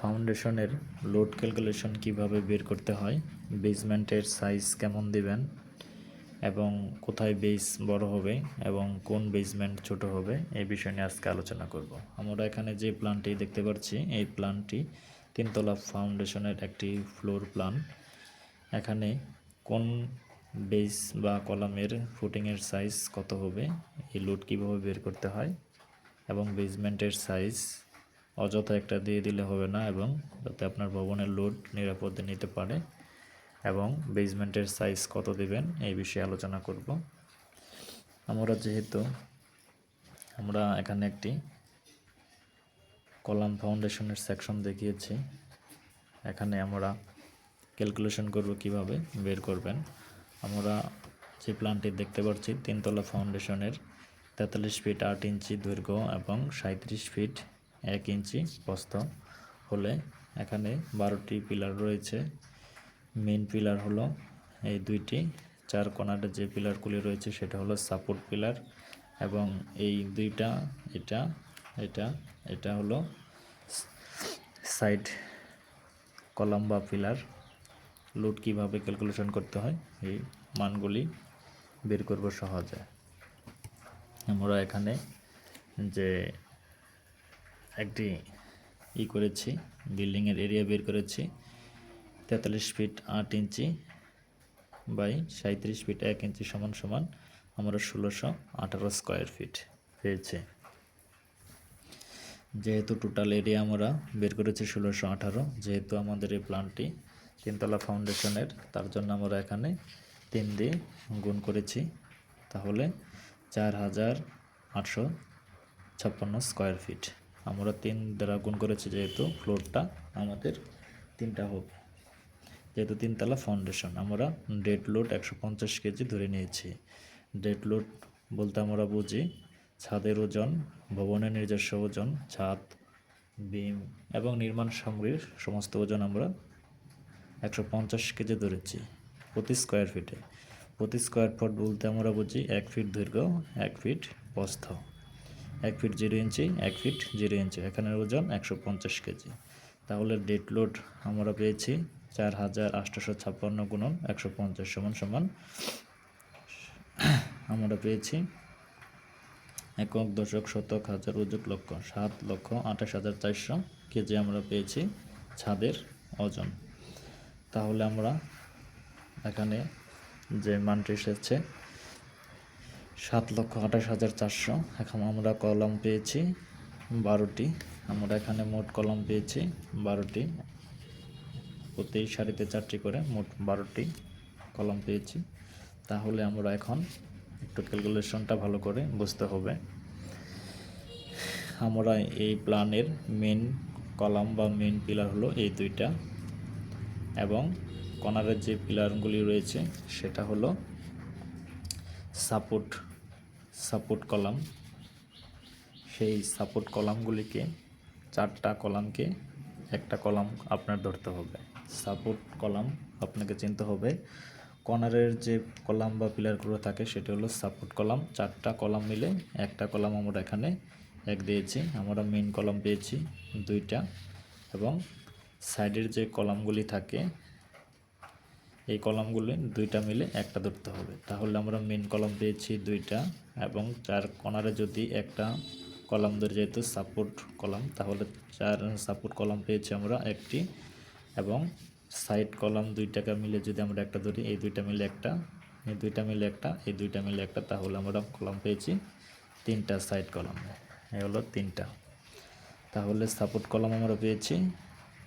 ফাউন্ডেশনের load calculation কীভাবে বের করতে হয় বেসমেন্টের সাইজ কেমন দিবেন, এবং কোথায় বেস বড় হবে, এবং কোন বেসমেন্ট ছোট হবে, এই বিষয় নিয়ে আজকে আলোচনা করব। আমরা এখানে যে প্ল্যানটি দেখতে পাচ্ছি, এই প্ল্যানটি তিনতলা ফাউন্ডেশনের একটি ফ্লোর প্ল্যান এখানে কোন বেস বা কলামের ফুটিংয়ের সাইজ কত হবে, এই লোড কীভাবে বের করতে হয়, এবং বেসমেন্টের সাইজ অযথা একটা দিয়ে দিলে হবে না এবং যাতে আপনার ভবনের লোড নিরাপদে নিতে পারে এবং বেসমেন্টের সাইজ কত দিবেন এই বিষয়ে আলোচনা করব। আমরা যেহেতু আমরা এখানে একটি কলাম ফাউন্ডেশনের সেকশন দেখিয়েছি, এখানে আমরা ক্যালকুলেশন করব কীভাবে বের করবেন। আমরা যে প্ল্যানটি দেখতে পাচ্ছি, তিনতলা ফাউন্ডেশনের তেতাল্লিশ ফিট আট ইঞ্চি দৈর্ঘ্য এবং সাঁত্রিশ ফিট এক ইঞ্চি প্রস্থ হলে এখানে বারোটি পিলার রয়েছে। মেন পিলার হলো এই দুইটি। চার কোনারে যে পিলারগুলি রয়েছে সেটা হলো সাপোর্ট পিলার এবং এই দুইটা, এটা এটা এটা হলো সাইড কলাম বা পিলার। লোড কীভাবে ক্যালকুলেশন করতে হয় এই মানগুলি বের করব সহজে। আমরা এখানে যে একটি ই করেছি, বিল্ডিংয়ের এরিয়া বের করেছি। তেতাল্লিশ ফিট আট ইঞ্চি বাই সাঁত্রিশ ফিট এক ইঞ্চি সমান সমান আমরা ষোলোশো আঠারো স্কোয়ার ফিট পেয়েছি। যেহেতু টোটাল এরিয়া আমরা বের করেছি ষোলোশো আঠারো, যেহেতু আমাদের এই প্ল্যানটি তিনতলা ফাউন্ডেশনের তার জন্য আমরা এখানে তিন দিয়ে গুণ করেছি। তাহলে চার হাজার আটশো ছাপ্পান্ন স্কোয়ার ফিট আমরা তিন দ্বারা গুণ করেছি যেহেতু ফ্লোরটা, আমাদের তিনটা হবে। যেহেতু তিনতলা ফাউন্ডেশন আমরা ডেড লোড একশো পঞ্চাশ কেজি ধরে নিয়েছি। ডেড লোড বলতে আমরা বুঝি ছাদের ওজন, ভবনের নিজস্ব ওজন, ছাদ, বিম এবং নির্মাণ সামগ্রীর সমস্ত ওজন আমরা একশো পঞ্চাশ কেজি ধরেছি প্রতি স্কোয়ার ফিটে প্রতি স্কোয়ার ফুট বলতে আমরা বুঝি এক ফিট দৈর্ঘ্য, এক ফিট প্রস্থ এক ফিট জিরো ইঞ্চি এক ফিট জিরো ইঞ্চি এখানের ওজন একশো পঞ্চাশ কেজি। তাহলে ডেড লোড আমরা পেয়েছি চার হাজার আটশোশো ছাপ্পান্ন গুণন একশো পঞ্চাশ সমান সমান। আমরা পেয়েছি একক দশক শতক হাজার অযুক লক্ষ, সাত লক্ষ আঠাশ হাজার চারশো কেজি আমরা পেয়েছি ছাদের ওজন। তাহলে আমরা এখানে যে মানটি এসেছে সাত লক্ষ আঠাশ হাজার চারশো। এখন আমরা কলম পেয়েছি বারোটি। আমরা এখানে মোট কলম পেয়েছি বারোটি। প্রতি সারিতে চারটি করে মোট বারোটি কলম পেয়েছি। তাহলে আমরা এখন একটু ক্যালকুলেশনটা ভালো করে বুঝতে হবে। আমরা এই প্ল্যানের মেন কলাম বা মেন পিলার হলো এই দুইটা এবং কর্নারের যে পিলারগুলি রয়েছে সেটা হলো সাপোর্ট সাপোর্ট কলাম সেই সাপোর্ট কলামগুলিকে চারটা কলামকে একটা কলাম আপনার ধরতে হবে। সাপোর্ট কলাম আপনাকে চিনতে হবে। কর্নারের যে কলাম বা পিলারগুলো থাকে, সেটা হলো সাপোর্ট কলাম চারটা কলাম মিলে একটা কলাম আমরা এখানে এক দিয়েছি। আমরা মেন কলাম পেয়েছি দুইটা এবং সাইডের যে কলামগুলি থাকে এই কলামগুলি দুইটা মিলে একটা ধরতে হবে। তাহলে আমরা মেন কলাম পেয়েছি দুইটা এবং চার কর্নারে যদি একটা কলাম ধরে যেহেতু সাপোর্ট কলাম, তাহলে চার সাপোর্ট কলাম পেয়েছি আমরা একটি এবং সাইড কলাম দুইটাকে মিলে যদি আমরা একটা ধরি, এই দুইটা মিলে একটা, এই দুইটা মিলে একটা, এই দুইটা মিলে একটা, তাহলে আমরা কলাম পেয়েছি তিনটা সাইড কলাম। এই হলো তিনটা। তাহলে সাপোর্ট কলাম আমরা পেয়েছি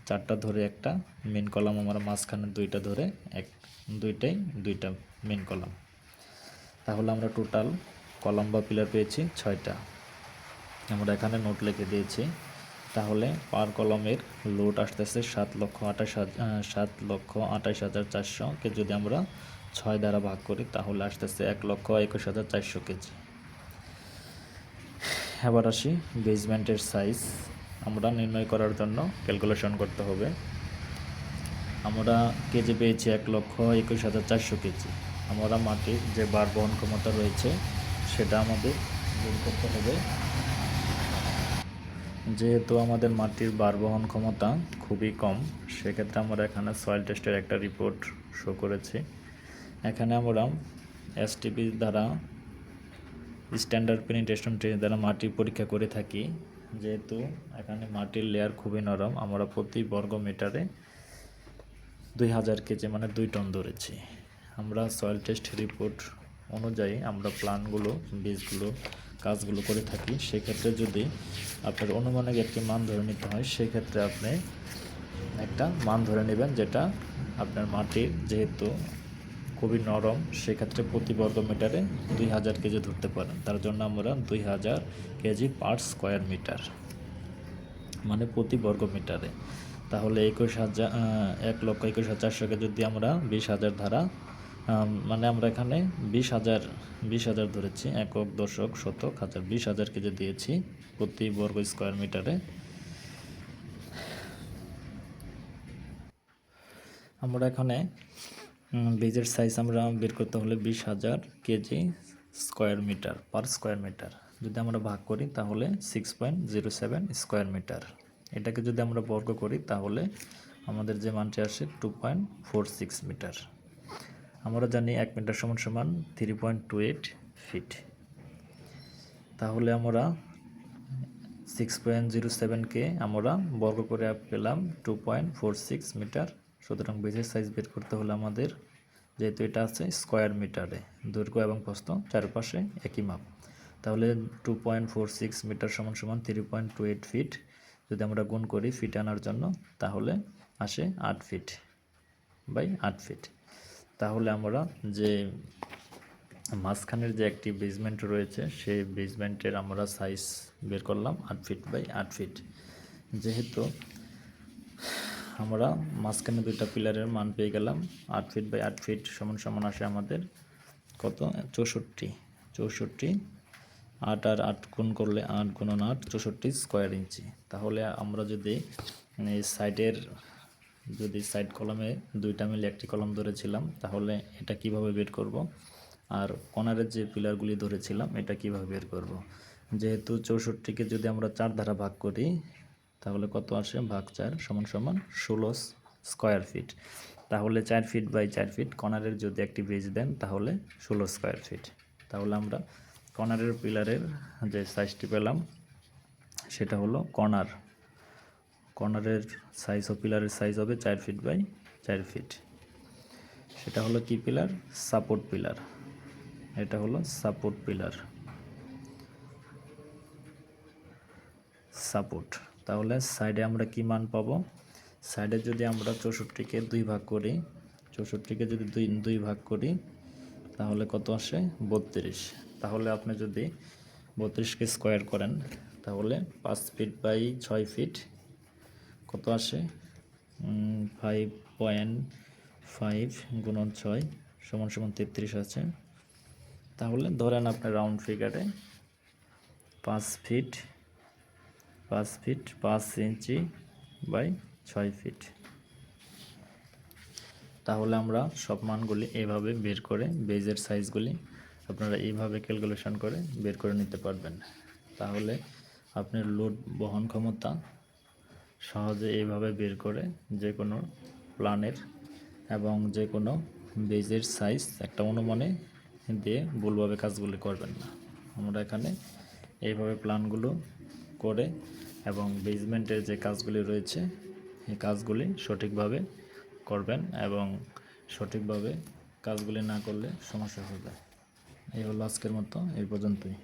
চারটা ধরে একটা মেন কলাম আমার মাঝখানে দুইটা ধরে এক, দুইটাই দুইটা মেন কলাম তাহলে আমরা টোটাল কলাম বা পিলার পেয়েছি ছয়টা। আমরা এখানে নোট লিখে দিয়েছি। তাহলে পার কলমের লোড আসতেছে সাত লক্ষ আঠাশ হাজার সাত লক্ষ আঠাশ হাজার চারশোকে যদি আমরা ছয় দ্বারা ভাগ করি, তাহলে আসতেছে এক লক্ষ একুশ হাজার চারশো কেজি। এবার আসি বেসমেন্টের সাইজ আমরা নির্ণয় করার জন্য ক্যালকুলেশন করতে হবে। আমরা কেজি পেয়েছি এক লক্ষ একুশ হাজার চারশো কেজি। আমরা মাটির যে বার বহন ক্ষমতা রয়েছে, সেটা আমাদের বের করতে হবে। যেহেতু আমাদের মাটির বার বহন ক্ষমতা খুবই কম, সেক্ষেত্রে আমরা এখানে সয়েল টেস্টের একটা রিপোর্ট শো করেছি। এখানে আমরা এসটিপি দ্বারা স্ট্যান্ডার্ড পেনিটেশন ট্রেন দ্বারা মাটি পরীক্ষা করে থাকি। যেহেতু এখানে মাটির লেয়ার খুবই নরম, আমরা প্রতি বর্গ মিটারে দুই হাজার কেজি মানে দুই টন ধরেছি। আমরা সয়েল টেস্ট রিপোর্ট অনুযায়ী আমরা প্ল্যানগুলো বীজগুলো, কাজগুলো করে থাকি। সেক্ষেত্রে যদি আপনার অনুমানিক একটি মান ধরে নিতে হয়, সেক্ষেত্রে আপনি একটা মান ধরে নেবেন যেটা আপনার মাটির যেহেতু খুবই নরম, সেক্ষেত্রে প্রতি বর্গ মিটারে দুই হাজার কেজি ধরতে পারেন। তার জন্য আমরা দুই হাজার কেজি পার স্কোয়ার মিটার মানে প্রতি বর্গ মিটারে। তাহলে একুশ হাজার এক লক্ষ একুশ হাজার চারশোকে যদি আমরা বিশ হাজার ধারা মানে আমরা এখানে বিশ হাজার বিশ হাজার ধরেছি, একক, দশক, শতক, হাজার, বিশ হাজার কেজি দিয়েছি প্রতি বর্গ স্কোয়ার মিটারে। আমরা এখানে বীজের সাইজ আমরা বের করতে হলে বিশ হাজার KG square metre per square metre যদি আমরা ভাগ করি তাহলে six point zero seven square metre এটাকে যদি আমরা বর্গ করি তাহলে আমাদের যে মানটি আসে two point four six metre আমরা জানি এক মিটার সমান সমান three point two eight feet তাহলে আমরা সিক্স পয়েন্ট জিরো সেভেনকে আমরা বর্গ করে পেলাম two point four six metre সুতরাং বেজের সাইজ বের করতে হলে আমাদের যেহেতু এটা আছে স্কোয়ার মিটারে দৈর্ঘ্য এবং প্রস্থ চারপাশে একই মাপ। তাহলে two point four six metre সমান সমান three point two eight feet যদি আমরা গুণ করি ফিট আনার জন্য, তাহলে আসে আট ফিট বাই আট ফিট তাহলে আমরা যে মাঝখানের যে একটি বেসমেন্ট রয়েছে, সেই বেসমেন্টের আমরা সাইজ বের করলাম আট ফিট বাই আট ফিট যেহেতু আমরা মাঝখানে দুইটা পিলারের মান পেয়ে গেলাম। আট ফিট বাই আট ফিট সমান সমান আসে আমাদের। কত? চৌষট্টি। চৌষট্টি। আট আর আট গুণ করলে আট গুণন আট, চৌষট্টি স্কোয়ার ইঞ্চি তাহলে আমরা যদি সাইডের যদি সাইড কলমে দুইটা মিলে একটি কলম ধরেছিলাম, তাহলে এটা কীভাবে বের করব? আর কর্নারের যে পিলারগুলি ধরেছিলাম, এটা কীভাবে বের করব? যেহেতু চৌষট্টিকে যদি আমরা চার ধারা ভাগ করি তাহলে কত আসে? ভাগ চার সমান সমান ষোলো স্কোয়ার ফিট তাহলে চার ফিট বাই চার ফিট কর্নারের যদি একটি বেজ দেন তাহলে ষোলো স্কোয়ার ফিট তাহলে আমরা কর্নারের পিলারের যে সাইজটি পেলাম, সেটা হলো কর্নার কর্নারের সাইজ ও পিলারের সাইজ হবে চার ফিট বাই চার ফিট সেটা হলো কি পিলার? সাপোর্ট পিলার এটা হলো সাপোর্ট পিলার সাপোর্ট তাহলে সাইডে আমরা কি মান পাবো? সাইডে যদি আমরা চৌষট্টিকে দুই ভাগ করি, চৌষট্টিকে যদি দুই দুই ভাগ করি, তাহলে কত আসে? বত্রিশ। তাহলে আপনি যদি বত্রিশকে স্কোয়ার করেন, তাহলে পাঁচ ফিট বাই ছয় ফিট কত আসে? ফাইভ পয়েন্ট ফাইভ গুণন ছয় সমান সমান তেত্রিশ আছে। তাহলে ধরেন আপনার রাউন্ড ফিগারে পাঁচ ফিট পাঁচ ফিট পাঁচ ইঞ্চি বাই ছয় ফিট। তাহলে আমরা সব মানগুলি এভাবে বের করে বেজের সাইজগুলি আপনারা এইভাবে ক্যালকুলেশন করে বের করে নিতে পারবেন। তাহলে আপনার লোড বহন ক্ষমতা সহজে এইভাবে বের করে যে কোনো প্ল্যানের এবং যে কোনো বেজের সাইজ একটা অনুমানে দিয়ে ভুলভাবে কাজগুলি করবেন না। আমরা এখানে এইভাবে প্ল্যানগুলো করে এবং বেজমেন্টের যে কাজগুলি রয়েছে, এই কাজগুলি সঠিকভাবে করবেন এবং সঠিকভাবে কাজগুলি না করলে সমস্যা হবে এই হলো আজকের মতো, এই পর্যন্তই।